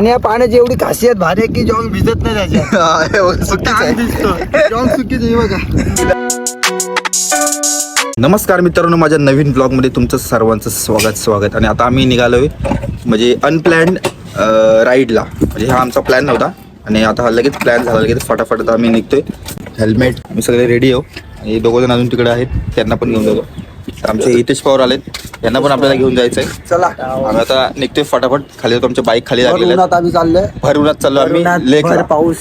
आणि या पाण्याची एवढी खासियत भारी आहे की जॉंग भिजत नाही हा, हे आहे. बघा. नमस्कार मित्रांनो माझ्या नवीन ब्लॉगमध्ये तुमचं सर्वांचं स्वागत स्वागत. आणि आता आम्ही निघालोय म्हणजे अनप्लॅन्ड राईडला म्हणजे हा आमचा प्लॅन नव्हता. आणि आता हा लगेच प्लॅन झाला लगेच फटाफट आता आम्ही निघतोय. हेल्मेट आम्ही सगळे रेडी आहो आणि दोघं जण अजून तिकडे आहेत त्यांना पण घेऊन जातो आमचे हितेश पवार आलेत. यांना पण आपल्याला घेऊन जायचं आहे चला. आम्ही आता निघतोय फटाफट. खाली जातो आमच्या बाईक खाली लागलेल्या उन्हात आम्ही चाललोय. भर उन्हात चाललो आम्ही. उन्हात लेक भर पाऊस.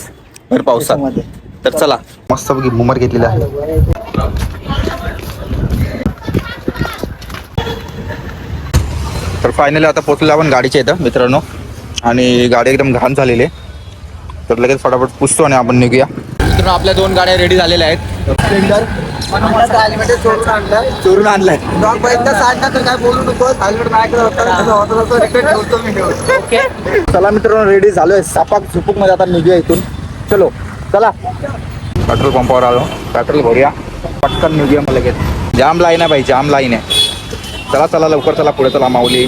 भर पावसात पावसामध्ये. तर चला. मस्त मुमर घेतलेला आहे. तर फायनली आता पोचलो आपण गाडीच्या इथं मित्रांनो. आणि गाडी एकदम घाण झालेली आहे. तर लगेच फटाफट पुसतो आणि आपण निघूया. मित्रांनो आपल्या दोन गाड्या रेडी झालेल्या आहेत. हेल्मेट चोरून आणलं चोरून आणलाय. डॉग तर काय बोलू नको. हेल्मेट ठेवतो मी. चला मित्रांनो रेडी झालोय. सापाक झुपूकमध्ये आता निघूया इथून. चलो. चला. पेट्रोल पंपावर आलो. पेट्रोल भरूया. पटकन निघूया मग लगेच. जाम लाईन आहे भाई जाम लाईन आहे. चला चला लवकर चला. पुढे चला माऊली.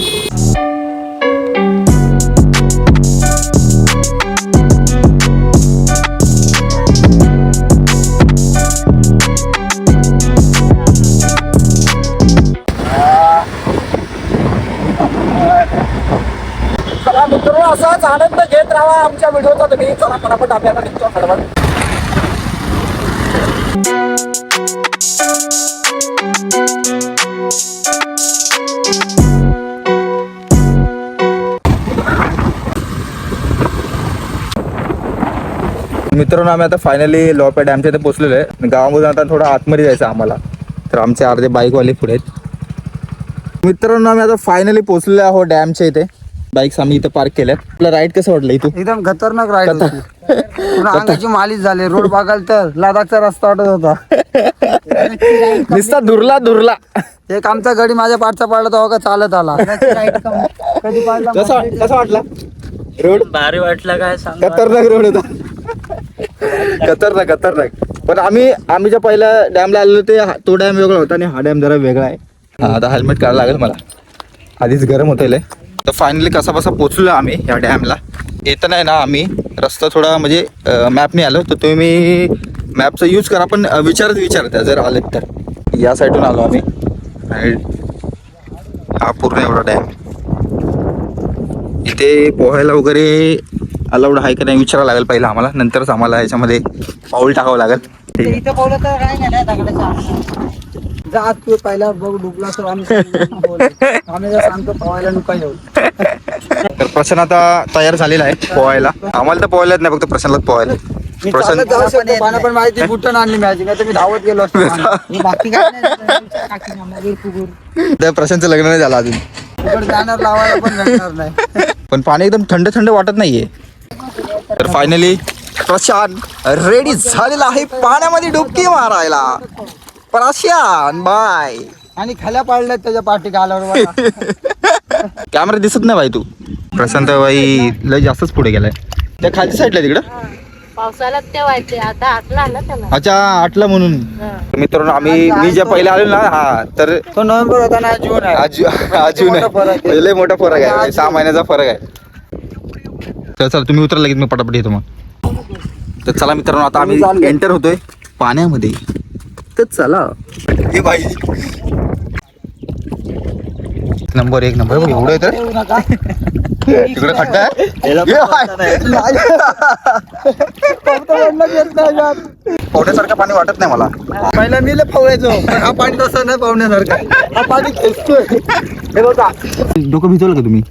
चला फटाफट आपल्याला निघतो फटाफट मित्रांनो आम्ही आता फायनली लोपे डॅमच्या इथे पोचलेलो आहे. गावामधून आता थोडं आतमध्ये जायचं आम्हाला. तर आमचे अर्धे बाईकवाले पुढे आहेत. मित्रांनो आम्ही आता फायनली पोचलेलो आहोत डॅमच्या इथे. बाईक्स आम्ही इथे पार्क केल्यात. तुला राईड कसं वाटलं इथून? एकदम खतरनाक राईड होती. पुन्हा अंगाची मालिश झाली रोड बघाल तर लडाखचा रस्ता वाटत होता. नुसता धुरला धुरला. एक आमचा गडी माझ्या पाठचा पडला तो का चालत आला. कधी पाडला कसा कसा वाटला? रोड? भारी वाटलं काय सांग खतरनाक रोड होता. खतरनाक खतरनाक. पण आम्ही आम्ही ज्या पहिल्या डॅमला आलेलो ते हा- तो डॅम वेगळा होता आणि हा डॅम जरा वेगळा आहे. हा आता हेल्मेट काढायला लागेल मला. आधीच गरम होतं तर फायनली कसा बसा पोचलो आम्ही ह्या डॅमला येताना आहे ना आम्ही रस्ता थोडा म्हणजे मॅपने आलो. तर तुम्ही मॅपचा यूज करा पण विचारत विचारता जर आलेत तर. या साईडून आलो आम्ही. आणि हा पूर्ण एवढा डॅम इथे पोहायला वगैरे अलाउड आहे का नाही विचारावं लागेल पहिलं आम्हाला. नंतरच आम्हाला याच्यामध्ये पाऊल टाकावं लागेल. ठीक आहे. इथं बोलत तर काय नाही दगडाच्या जा तू पहिला बघ डुबला तर आम्ही बोलू. आम्ही जर सांगतो नुका येऊ. तर प्रशांत आता तयार झालेला आहे पोहायला. आम्हाला तर पोहायलाच नाही फक्त प्रशांतलाच पोहायला. मी प्रशांत चालत जाऊ शकतो पाण्या पण माहिती बुटन आणली मॅजिक नाही तर मी धावत गेलो असतो. पाण्यात. बाकी काय नाही त्या प्रशांतचं लग्न नाही झालं अजून. फुकट जाणार लावायला पण भेटणार नाही. पण पाणी एकदम थंड थंड वाटत नाहीये. तर फायनली प्रशांत रेडी झालेला आहे पाण्यामध्ये डुबकी मारायला. प्रशांत बाय आणि खाल्या पाडल्यात त्याच्या पाठी गालावर. कॅमेरा दिसत नाही भाई तू. प्रशांत भाई लय जास्तच पुढे गेलाय. त्या खालच्या साईडला तिकडं? पावसाळ्यात ठेवायचे. आता आटला ना त्याला. अच्छा आठला म्हणून. तर मित्रांनो आम्ही मी जे पहिले आलो ना हा तर तो नोव्हेंबर होता ना जून आहे. अजून अजून मोठा फरक आहे. आहे लय मोठा फरक आहे. सहा महिन्याचा फरक आहे. तर चला तुम्ही उतरा लगेच मी पटापट येतो मग. तर चला मित्रांनो आता आम्ही. एंटर होतोय पाण्यामध्ये. चला. हे बाई नंबर एक नंबर. एवढं येतं. तिकडे खड्डा आहे? हे पण वाटत नाही मला. पहिला मी पण हा पाणी तसं नाही पाहुण्यासारखं हा पाणी खेचतोय. हे डोकं भिजवलं का तुम्ही?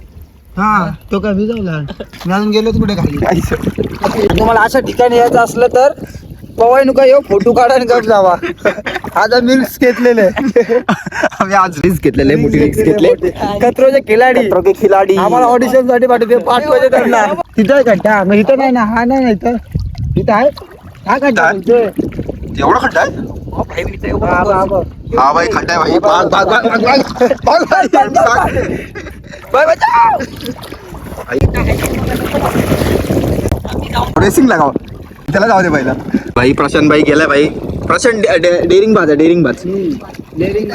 हा तो काय भिजवला. मी अजून गेलोच कुठे खाली. तुम्हाला अशा ठिकाणी यायचं असलं तर पवाय नुका येऊ फोटो काढा आणि कट जावा. आता मी रिक्स घेतलेले. आम्ही आज रिक्स घेतलेले मोठी रिक्स घेतले. कत्रोचे खिलाडी. कत्रोचे खिलाडी. आम्हाला ऑडिशनसाठी पाठवते पाठवायचे त्यांना. तिथं आहे घंटा. मग इथं नाही ना हा नाही इथं. इथं आहे? हा घंटा एवढा खड्डा आहे? रेसिंग लगाओ त्याला जाऊ दे पहिला. भाई प्रशांत भाई गेलाय भाई. प्रशांत डेअरिंग बाज आहे डेअरिंग बाज डेअरिंग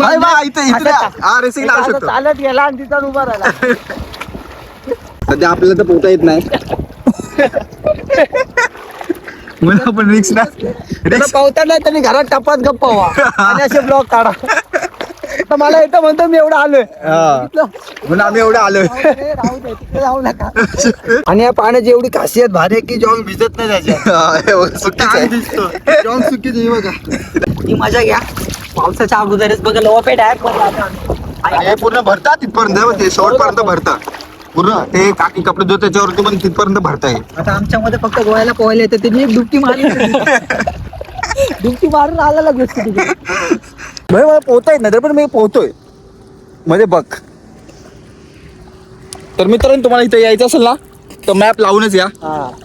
हा लावू शकतो. चालत गेला आणि तिथं उभा राहिला. सध्या आपल्याला तर पोहता येत नाही. म्हणून आपण रिक्स ना त्याला रिक्स पावता नाही त्यांनी घरात टपात गप्पा व्हा. आणि असे ब्लॉग काढा. तर मला येतं म्हणतो मी एवढं आलोय. म्हणून आम्ही एवढं आलोय राहू नका. आणि या पाण्याची एवढी खासियत भारी आहे की जॉंग भिजत नाही त्याच्यात. हा, हे बघ, सुट्टीच आहे. दिसतो जॉंग चुकीच आहे बघा. ती मजा घ्या. पावसाच्या अगोदरच बघा लोवापेट आहे पण आता आणि हे पूर्ण भरतात तिथपर्यंत बघ, ते शेवटपर्यंत भरतात. पूर्ण ते काकी कपडे जो त्याच्यावरती पण तिथपर्यंत भरताय. आता आमच्यामध्ये फक्त गोव्याला पोहायला येतं एक डुबकी मारली डुबकी मारून आला तिथे. भाई मला पोहता येत नाही तरी पण मी पोहतोय. मध्ये बघ. तर मित्रांनो तुम्हाला इथे यायचं असेल ना तर मॅप लावूनच या.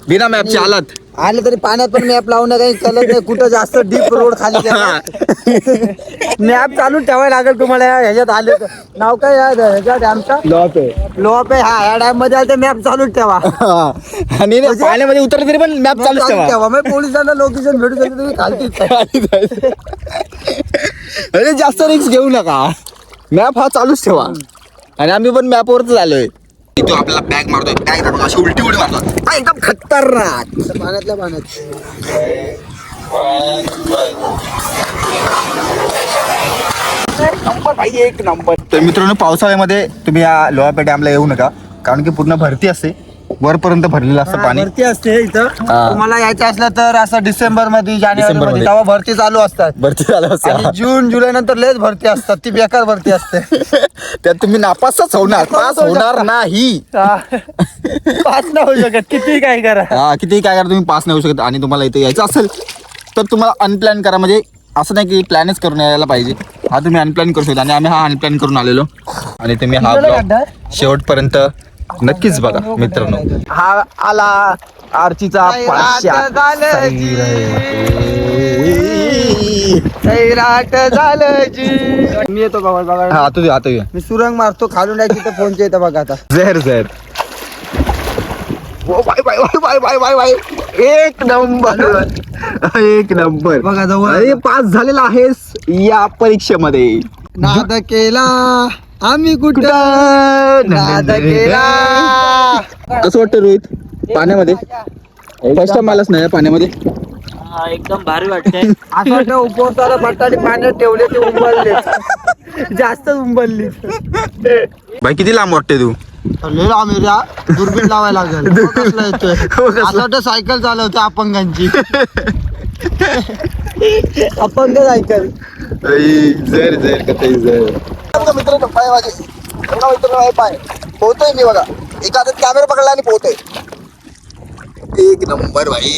बिना मॅपचे आलात आलं तरी पाण्यात पण मॅप लावणं काही कळत नाही. कुठं जास्त डीप रोड खाली मॅप चालू ठेवायला लागेल तुम्हाला या ह्याच्यात आले तर. नाव काय या ह्याच्या डॅमचा लोप आहे हा या डॅममध्ये आलं तर मॅप चालूच ठेवा. आणि ना पाण्यामध्ये उतरलं तरी पण मॅप चालूच ठेवा. ठेवा. मग पोलिसांना लोकेशन भेटू शकते तुम्ही खालतीच आहे. अरे जास्त रिक्स घेऊ नका. मॅप हा चालूच ठेवा. आणि आम्ही पण मॅपवरच आलोय. तो आपला बॅग मारतोय. बॅग टाकतो अशी उलटी उडी मारतो हा, एकदम खतरनाक. पाण्यातल्या पाण्यात. नंबर भाई एक नंबर तर मित्रांनो पावसाळ्यामध्ये तुम्ही या लोहापे डॅमला येऊ नका कारण की पूर्ण भरती असते. वरपर्यंत भरलेलं असतं पाणी. भरती असते इथं. हा. तुम्हाला यायचं असलं तर असं डिसेंबरमध्ये जानेवारी डिसेंबरमध्ये. तेव्हा भरती चालू असतात. भरती झालं असतं आणि जून जुलै नंतर लयच भरती असतात. ती बेकार भरती असते. त्यात तुम्ही नापासच होणार. पास होणार नाही. पाच नाही होऊ शकत. किती काय करा. हा किती काय करा तुम्ही पास नाही होऊ शकत. आणि तुम्हाला इथे यायचं असेल तर तुम्हाला अनप्लॅन करा. म्हणजे असं नाही की प्लॅनच करून यायला पाहिजे. हा तुम्ही अनप्लॅन करू शकता. आणि आम्ही हा अनप्लॅन करून आलेलो. आणि तुम्ही हा ब्लॉग शेवटपर्यंत नक्कीच बघा मित्रांनो. हा आला सैराट झालं जी. मी येतो बघा हा आता ये मी सुरंग मारतो खालून आहे तिथं फोनच्या इथं बघा आता. जहर जहर. ओ bye bye bye bye bye bye bye एक नंबर. एक नंबर. बघा जवळ. अरे पास झालेला आहेस या परीक्षेमध्ये. नाद केला. आम्ही कुठं? नाद केला. कसं वाटतं रोहित? पाण्यामध्ये? फर्स्ट टाइम आलाच नाही पाण्यामध्ये? एकदम भारी वाटतंय. असं वाटतं उपवसाला बटाटे पाण्यात ठेवले ते उंबलले. जास्त उंबलली. भाई किती लांब वाटते तू. दुर्बीण लावायला लागेल. असं वाटतं सायकल चालवते अपंगांची. अपंग सायकल जर जर कथई जर मित्रांनो पाय माझे एवढा मित्रांनो आहे पाय. पोहतोय मी बघा. एका हातात कॅमेरा पकडला आणि पोहतोय. एक नंबर भाई.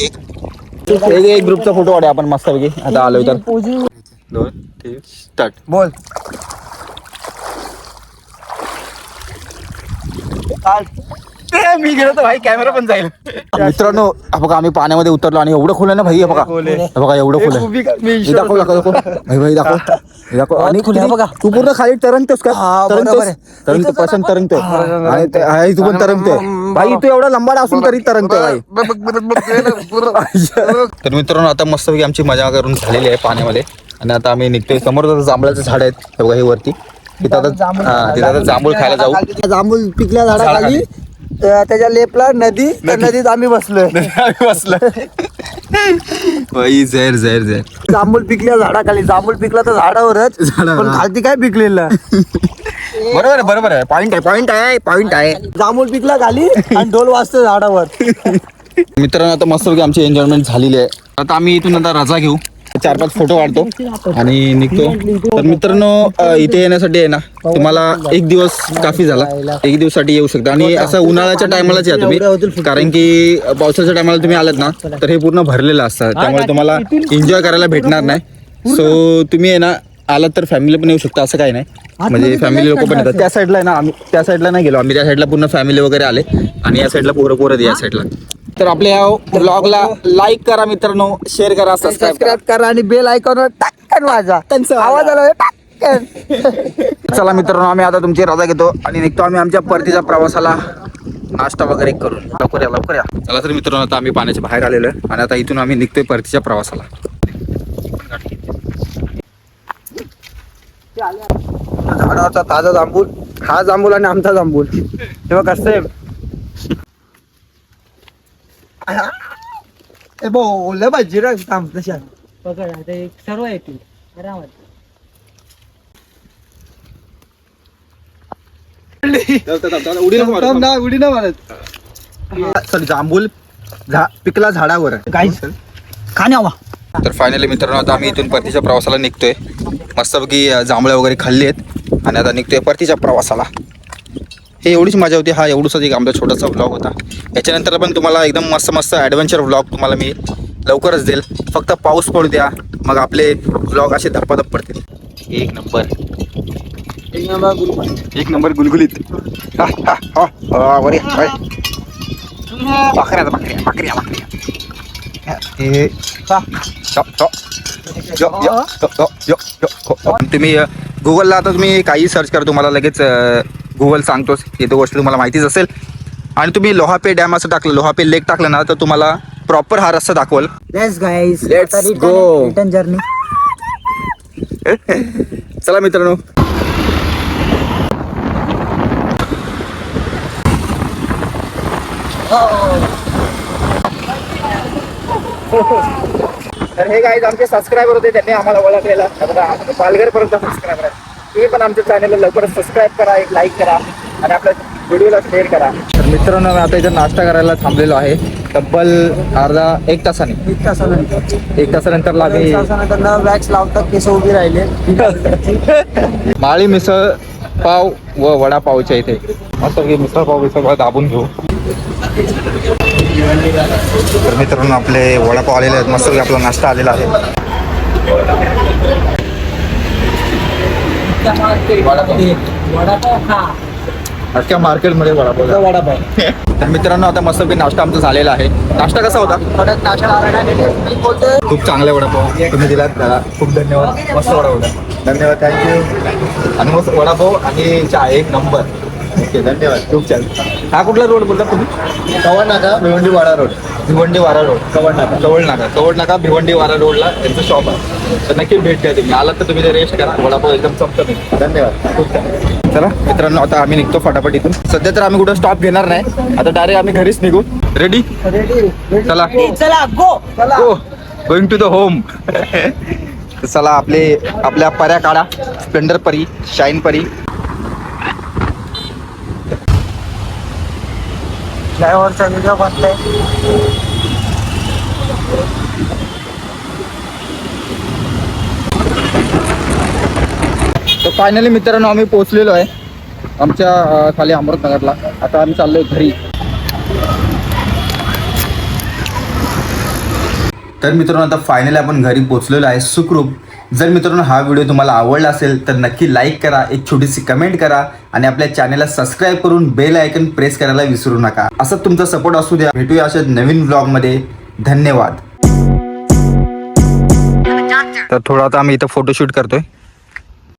एक एक ग्रुपचा फोटो काढूया आपण मस्त पैकी आता आलोय तर दोन तीन स्टार्ट बोल. मी गेलो तर भाई कॅमेरा पण जाईल. मित्रांनो हा बघा आम्ही पाण्यामध्ये उतरलो आणि एवढं खोल आहे ना भाई हे बघा. हे बघा एवढं खोल. आहे हे दाखव दाखव दाखव. भाई भाई दाखव. हे दाखव. आणि खोल आहे बघा. तू पूर्ण खाली तरंगतोस का? हा, बरोबर आहे. तरंगतो आणि ते- हा, तू पण तरंगतोय. भाई तू एवढा लंबाड असून तरी तरंगतोय भाई. तर मित्रांनो आता मस्तपैकी आमची मजा करून झालेली आहे पाण्यामध्ये. आणि आता आम्ही निघतोय समोर. आता जांभळाचे झाड आहेत. हे बघा हे वरती. तिथं आता हा तिथं आता जांभूळ खायला जाऊ. जांभूळ पिकल्या झाडाखाली. अं, त्याच्या लेपला नदी त्या नदीत आम्ही बसलोय. आम्ही बसलो बाई झेर झेर झेर जांभूळ पिकल्या झाडाखाली. जांभूळ पिकला तर झाडावरच झाडावर, पण हा. खालती काय पिकलेलं? बरोबर आहे बरोबर आहे. पॉइंट आहे पॉइंट आहे पॉइंट आहे. जांभूळ पिकला खाली आणि ढोल वाजतो झाडावर. मित्रांनो आता मस्त आमची एन्जॉयमेंट झालेली आहे. आता आम्ही इथून आता रजा घेऊ. चार पाच फोटो काढतो आणि निघतो. तर मित्रांनो इथे येण्यासाठी आहे ना तुम्हाला एक दिवस काफी झाला. एक दिवसासाठी येऊ शकता. आणि असं उन्हाळ्याच्या टायमालाच या तुम्ही. कारण की पावसाच्या टायमाला तुम्ही आलात ना तर हे पूर्ण भरलेलं असतं. त्यामुळे तुम्हाला एन्जॉय करायला भेटणार नाही. सो तुम्ही आहे ना आलात तर फॅमिली पण येऊ शकता असं काही नाही. म्हणजे फॅमिली लोक पण येतात. त्या साईडला आहे ना आम्ही त्या साईडला नाही गेलो. आम्ही त्या साईडला पूर्ण फॅमिली वगैरे आले. आणि या साईडला पोरं पोरं या साईडला तर आपल्या या ब्लॉगला लाईक करा मित्रांनो शेअर करा सबस्क्राईब करा सबस्क्राईब करा. आणि बेल आयकॉनवर टाक्कन वाजा त्यांचं आवाज आला होय, टाक्कन चला मित्रांनो आम्ही आता तुमची रजा घेतो आणि निघतो आम्ही आमच्या परतीच्या प्रवासाला. नाश्ता वगैरे करून. लवकर या लवकर या. चला तर मित्रांनो आता आम्ही पाण्याच्या बाहेर आलेलो आहे आणि आता इथून आम्ही निघतोय परतीच्या प्रवासाला. झाडावरचा ताजा जांभूळ हा जांभूळ आणि आमचा जांभूळ. तेव्हा कसं आहे. ए बोल रे थांब तशा पकड आता एक सर्व येतील आरामात. थांब ना, उडी ना मारत. सॉरी जांभूल झा पिकला झाडावर. आहे. काहीच खाण्या हवा तर फायनली मित्रांनो आता आम्ही इथून परतीच्या प्रवासाला निघतोय. मस्तपैकी अं, जांभळं वगैरे खाल्ली आहेत. आणि आता निघतोय परतीच्या प्रवासाला. हे एवढीच मजा होती. हा एवढंच एक आमचा छोटासा व्लॉग होता. याच्यानंतर पण तुम्हाला एकदम मस्त मस्त ॲडव्हेंचर व्लॉग तुम्हाला मी लवकरच देईल. फक्त पाऊस पडू द्या. मग आपले व्लॉग असे धप्पाधप पडतील. एक नंबर. एक नंबर गुलगुलीत. यो, यो, यो. तुम्ही गुगलला आता तुम्ही काही सर्च करा. तुम्हाला लगेच गुगल सांगतोच ही तो गोष्ट तुम्हाला माहितीच असेल. आणि तुम्ही लोहापे डॅम असं टाकलं लोहापे लेक टाकलं ना तर तुम्हाला प्रॉपर हा रस्ता दाखवल. रिटर्न जर्नी चला मित्रांनो. तर हे गाईज आमचे सबस्क्रायबर होते त्यांनी आम्हाला ओळखलेला. पालघर पर्यंत सबस्क्रायबर आहे तुम्ही पण आमच्या चॅनलला लवकरच सबस्क्राईब करा एक लाईक करा आणि आपल्या व्हिडिओला शेअर करा. तर मित्रांनो मी आता इथं नाश्ता करायला थांबलेलो आहे. तब्बल अर्धा एक तासाने. एक तासानंतर. एक तासानंतर तासानंतर वॅक्स लावतात केस उभी राहिले. माळी मिसळ पाव व वडापावच्या इथे. मस्त मिसळ पाव मिसळ पाव दाबून घेऊ. तर मित्रांनो आपले वडापाव आलेले आहेत. मस्त आपला नाश्ता आलेला आहे. अख्ख्या मार्केटमध्ये वडापाव वडापाव तर मित्रांनो आता मस्त नाश्ता आमचा झालेला आहे. नाश्ता कसा होता? खूप चांगला वडापाव. तुम्ही दिलात त्याला खूप धन्यवाद. मस्त वडापाव धन्यवाद थँक्यू आणि मस्त वडापाव आणि चहा एक नंबर. ओके धन्यवाद. खूप छान. हा कुठला रोड बोलता तुम्ही? कवड नाका भिवंडी वाडा रोड. भिवंडी वाडा रोड. कवड नाका कवड नाका कवड नाका भिवंडी वाडा रोडला यांचं शॉप आहे. तर नक्की भेट द्या तुम्ही. आलात तर तुम्ही रेस्ट करा. वडापाव एकदम चमचमीत धन्यवाद. खूप छान. चला मित्रांनो आता आम्ही निघतो फटाफट इथून. सध्या तर आम्ही कुठं स्टॉप घेणार नाही. आता डायरेक्ट आम्ही घरीच निघू. रेडी रेडी चला. चला गो चला. Go going to the home चला आपले आपल्या पर्या काढा. स्प्लेंडर परी शाईन परी. ड्रायव्हरचा व्हिडिओ बनलाय तर फायनली मित्रांनो आम्ही पोहोचलेलो आहे आमच्या खाली अमृतनगरला. आता आम्ही चाललोय घरी. तर मित्रांनो आता फायनली आपण घरी पोहोचलेलो आहे. सुखरूप जर मित्रांनो हा व्हिडिओ तुम्हाला आवडला असेल तर नक्की लाईक करा एक छोटीशी कमेंट करा आणि आपल्या चॅनलला सबस्क्राईब करून बेल आयकन प्रेस करायला विसरू नका. असं तुमचा सपोर्ट असू द्या. भेटूया अशा नवीन व्लॉगमध्ये धन्यवाद. तर थोडा आता आम्ही इथं फोटोशूट करतोय.